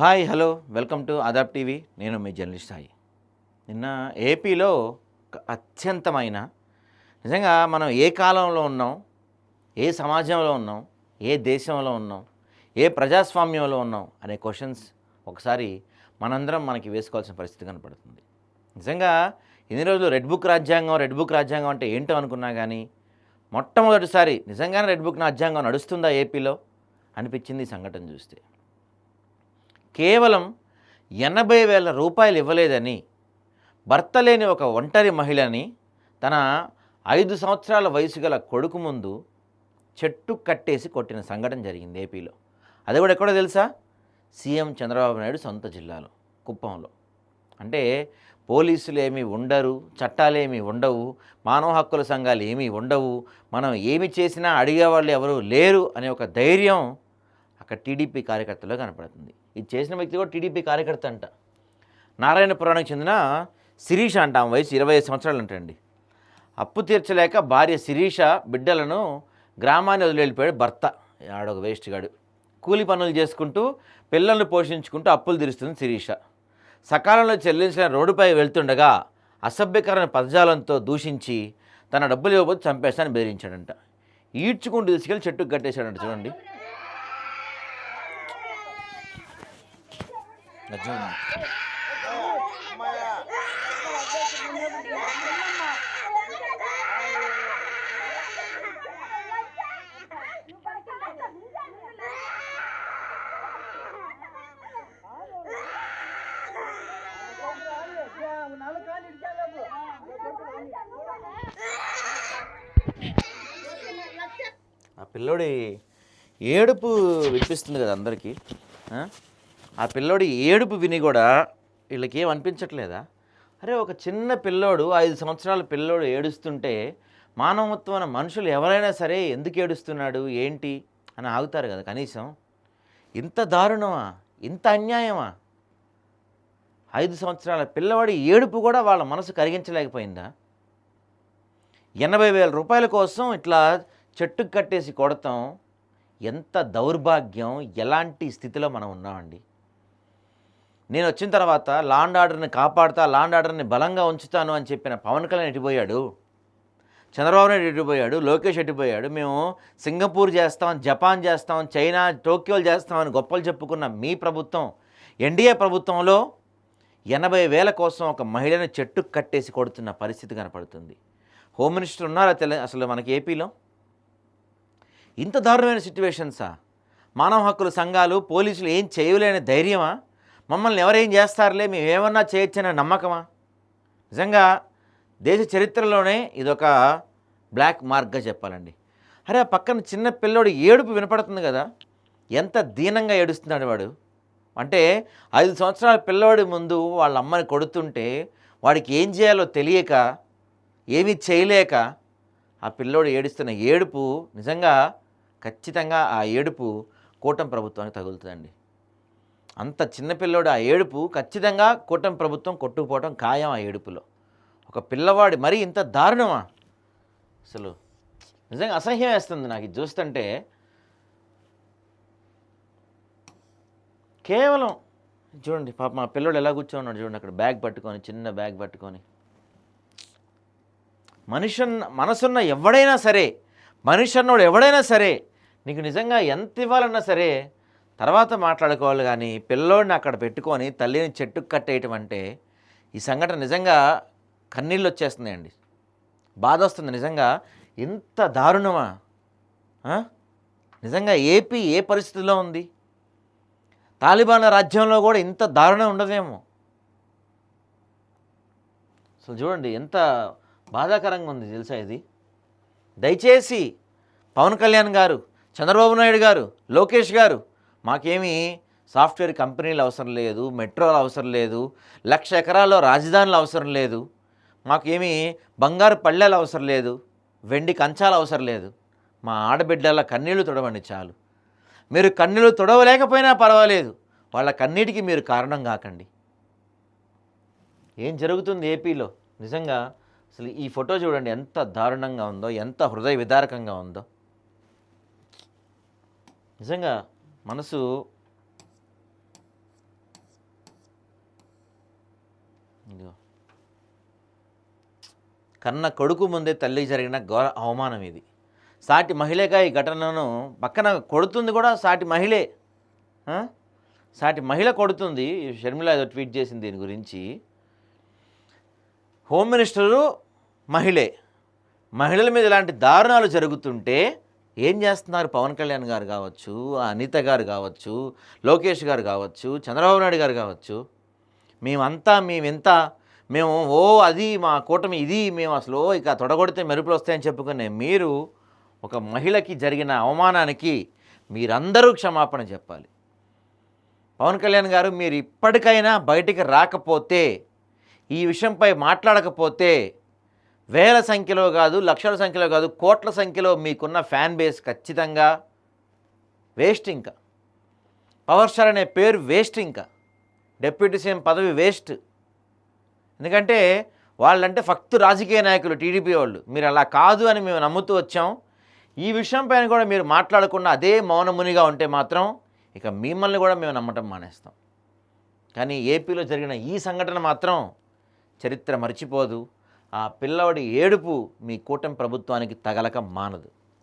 Hi hello. Welcome to Aadab TV. నేను మీ journalist Sai. నిన్న ఏపీలో అత్యంతమైన నిజంగా మనం ఏ కాలంలో ఉన్నాం ఏ సమాజంలో ఉన్నాం ఏ దేశంలో ఉన్నాం ఏ ప్రజాస్వామ్యంలో ఉన్నాం అనే క్వశ్చన్స్ ఒకసారి మనందరం మనకి వేసుకోవాల్సిన పరిస్థితి కనపడుతుంది. నిజంగా ఇన్ని రోజులు రెడ్ బుక్ రాజ్యాంగం రెడ్ బుక్ రాజ్యాంగం అంటే ఏంటో అనుకున్నా కానీ మొట్టమొదటిసారి నిజంగానే రెడ్ బుక్ రాజ్యాంగం నడుస్తుందా ఏపీలో? అనిపించింది ఈ సంఘటన చూస్తే. కేవలం ఎనభై వేల రూపాయలు ఇవ్వలేదని భర్త లేని ఒక ఒంటరి మహిళని తన ఐదు సంవత్సరాల వయసు గల కొడుకు ముందు చెట్టు కట్టేసి కొట్టిన సంఘటన జరిగింది ఏపీలో. అది కూడా ఎక్కడో తెలుసా? సీఎం చంద్రబాబు నాయుడు సొంత జిల్లాలో కుప్పంలో. అంటే పోలీసులు ఏమీ ఉండరు చట్టాలేమీ ఉండవు మానవ హక్కుల సంఘాలు ఏమీ ఉండవు మనం ఏమి చేసినా అడిగేవాళ్ళు ఎవరు లేరు అనే ఒక ధైర్యం అక్కడ టీడీపీ కార్యకర్తలో కనపడుతుంది. ఇది చేసిన వ్యక్తి కూడా టీడీపీ కార్యకర్త అంట. నారాయణపురానికి చెందిన శిరీష అంట. ఆమె వయసు ఇరవై ఐదు సంవత్సరాలు అంటండి. అప్పు తీర్చలేక భార్య శిరీష బిడ్డలను గ్రామాన్ని వదిలి వెళ్ళిపోయాడు భర్త. ఆడొక వేస్ట్గాడు కూలి పనులు చేసుకుంటూ పిల్లల్ని పోషించుకుంటూ అప్పులు తీరుస్తుంది శిరీష. సకాలంలో చెల్లించిన రోడ్డుపై వెళ్తుండగా అసభ్యకరమైన పదజాలంతో దూషించి తన డబ్బులు ఇవ్వబోతు చంపేస్తానని బెదిరించాడంట. ఈడ్చుకుంటూ తీసుకెళ్ళి చెట్టుకు కట్టేశాడంట. చూడండి. నిజం. ఆ పిల్లోడి ఏడుపు వినిపిస్తుంది కదా అందరికీ ఆ? పిల్లోడి ఏడుపు విని కూడా వీళ్ళకి ఏం అనిపించట్లేదా? అరే ఒక చిన్న పిల్లోడు ఐదు సంవత్సరాల పిల్లోడు ఏడుస్తుంటే మానవత్వమైన మనుషులు ఎవరైనా సరే ఎందుకు ఏడుస్తున్నాడు ఏంటి అని ఆగుతారు కదా కనీసం. ఇంత దారుణమా? ఇంత అన్యాయమా? ఐదు సంవత్సరాల పిల్లవాడి ఏడుపు కూడా వాళ్ళ మనసు కరిగించలేకపోయిందా? ఎనభై వేల రూపాయల కోసం ఇట్లా చెట్టుకు కట్టేసి కొడతాం. ఎంత దౌర్భాగ్యం ఎలాంటి స్థితిలో మనం ఉన్నామండి? నేను వచ్చిన తర్వాత లాండ్ ఆర్డర్ని కాపాడుతా లాండ్ ఆర్డర్ని బలంగా ఉంచుతాను అని చెప్పిన పవన్ కళ్యాణ్ ఎటుపోయాడు? చంద్రబాబు నాయుడు ఎటుపోయాడు? లోకేష్ ఎటుపోయాడు? మేము సింగపూర్ చేస్తాం జపాన్ చేస్తాం చైనా టోక్యోలు చేస్తామని గొప్పలు చెప్పుకున్న మీ ప్రభుత్వం ఎన్డీఏ ప్రభుత్వంలో ఎనభై వేల కోసం ఒక మహిళను చెట్టుకు కట్టేసి కొడుతున్న పరిస్థితి కనపడుతుంది. హోమ్ మినిస్టర్ ఉన్నారా తెల అసలు మనకి ఏపీలో? ఇంత దారుణమైన సిచ్యువేషన్సా మానవ హక్కుల సంఘాలు పోలీసులు ఏం చేయలేని ధైర్యమా? మమ్మల్ని ఎవరేం చేస్తారులే? మేము ఏమన్నా చేయొచ్చనే నమ్మకమా? నిజంగా దేశ చరిత్రలోనే ఇదొక బ్లాక్ మార్క్గా చెప్పాలండి. అరే ఆ పక్కన చిన్న పిల్లోడు ఏడుపు వినపడుతుంది కదా? ఎంత దీనంగా ఏడుస్తున్నాడు వాడు. అంటే ఐదు సంవత్సరాల పిల్లోడి ముందు వాళ్ళ అమ్మని కొడుతుంటే వాడికి ఏం చేయాలో తెలియక ఏమీ చేయలేక ఆ పిల్లోడు ఏడుస్తున్న ఏడుపు నిజంగా ఖచ్చితంగా ఆ ఏడుపు కూటమి ప్రభుత్వానికి తగులుతుందండి. అంత చిన్న పిల్లోడు ఆ ఏడుపు ఖచ్చితంగా కూటమి ప్రభుత్వం కొట్టుకుపోవడం ఖాయం ఆ ఏడుపులో. ఒక పిల్లవాడి మరీ ఇంత దారుణమా? అసలు నిజంగా అసహ్యం వేస్తుంది నాకు ఇది చూస్తుంటే. కేవలం చూడండి పాప మా పిల్లోడు ఎలా కూర్చోన్నాడు చూడండి అక్కడ బ్యాగ్ పట్టుకొని చిన్న బ్యాగ్ పట్టుకొని. మనిషి మనసున్న ఎవడైనా సరే మనిషి అన్నోడు ఎవడైనా సరే నీకు నిజంగా ఎంత ఇవ్వాలన్నా సరే తర్వాత మాట్లాడుకోవాలి కానీ పిల్లోడిని అక్కడ పెట్టుకొని తల్లిని చెట్టుకు కట్టేయటం అంటే ఈ సంఘటన నిజంగా కన్నీళ్ళు వచ్చేస్తున్నాయండి. బాధ వస్తుంది నిజంగా. ఇంత దారుణమా? నిజంగా ఏపీ ఏ పరిస్థితిలో ఉంది? తాలిబాన్ల రాజ్యంలో కూడా ఇంత దారుణం ఉండదేమో. అసలు చూడండి ఎంత బాధాకరంగా ఉంది తెలుసా ఇది? దయచేసి పవన్ కళ్యాణ్ గారు చంద్రబాబు నాయుడు గారు లోకేష్ గారు మాకేమీ సాఫ్ట్వేర్ కంపెనీలు అవసరం లేదు మెట్రోలు అవసరం లేదు లక్ష ఎకరాల్లో రాజధానులు అవసరం లేదు మాకేమీ బంగారు పళ్ళెలు అవసరం లేదు వెండి కంచాలు అవసరం లేదు. మా ఆడబిడ్డల కన్నీళ్ళు తొడవండి చాలు. మీరు కన్నీళ్ళు తొడవలేకపోయినా పర్వాలేదు వాళ్ళ కన్నీటికి మీరు కారణం కాకండి. ఏం జరుగుతుంది ఏపీలో? నిజంగా అసలు ఈ ఫోటో చూడండి ఎంత దారుణంగా ఉందో ఎంత హృదయ విదారకంగా ఉందో. నిజంగా మనసు కన్న కొడుకు ముందే తల్లికి జరిగిన ఘోర అవమానం ఇది. సాటి మహిళగా ఈ ఘటనను పక్కన కొడుతుంది కూడా సాటి మహిళే. సాటి మహిళ కొడుతుంది. షర్మిల ఏదో ట్వీట్ చేసింది దీని గురించి. హోమ్ మినిస్టరు మహిళే. మహిళల మీద ఇలాంటి దారుణాలు జరుగుతుంటే ఏం చేస్తున్నారు? పవన్ కళ్యాణ్ గారు కావచ్చు అనిత గారు కావచ్చు లోకేష్ గారు కావచ్చు చంద్రబాబు నాయుడు గారు కావచ్చు మేమంతా మేమింత మేము ఓ అది మా కూటమి ఇది మేము అసలు ఇక తొడగొడితే మెరుపులు వస్తాయని చెప్పుకునే మీరు ఒక మహిళకి జరిగిన అవమానానికి మీరందరూ క్షమాపణ చెప్పాలి. పవన్ కళ్యాణ్ గారు మీరు ఇప్పటికైనా బయటికి రాకపోతే ఈ విషయంపై మాట్లాడకపోతే వేల సంఖ్యలో కాదు లక్షల సంఖ్యలో కాదు కోట్ల సంఖ్యలో మీకున్న ఫ్యాన్ బేస్ ఖచ్చితంగా వేస్ట్ ఇంకా. పవర్ స్టార్ అనే పేరు వేస్ట్ ఇంకా. డిప్యూటీ సీఎం పదవి వేస్ట్. ఎందుకంటే వాళ్ళంటే ఫక్తు రాజకీయ నాయకులు టీడీపీ వాళ్ళు. మీరు అలా కాదు అని మేము నమ్ముతూ వచ్చాం. ఈ విషయం పైన కూడా మీరు మాట్లాడకుండా అదే మౌనమునిగా ఉంటే మాత్రం ఇక మిమ్మల్ని కూడా మేము నమ్మటం మానేస్తాం. కానీ ఏపీలో జరిగిన ఈ సంఘటన మాత్రం చరిత్ర మర్చిపోదు. ఆ పిల్లవాడి ఏడుపు మీ కూటమి ప్రభుత్వానికి తగలక మానదు.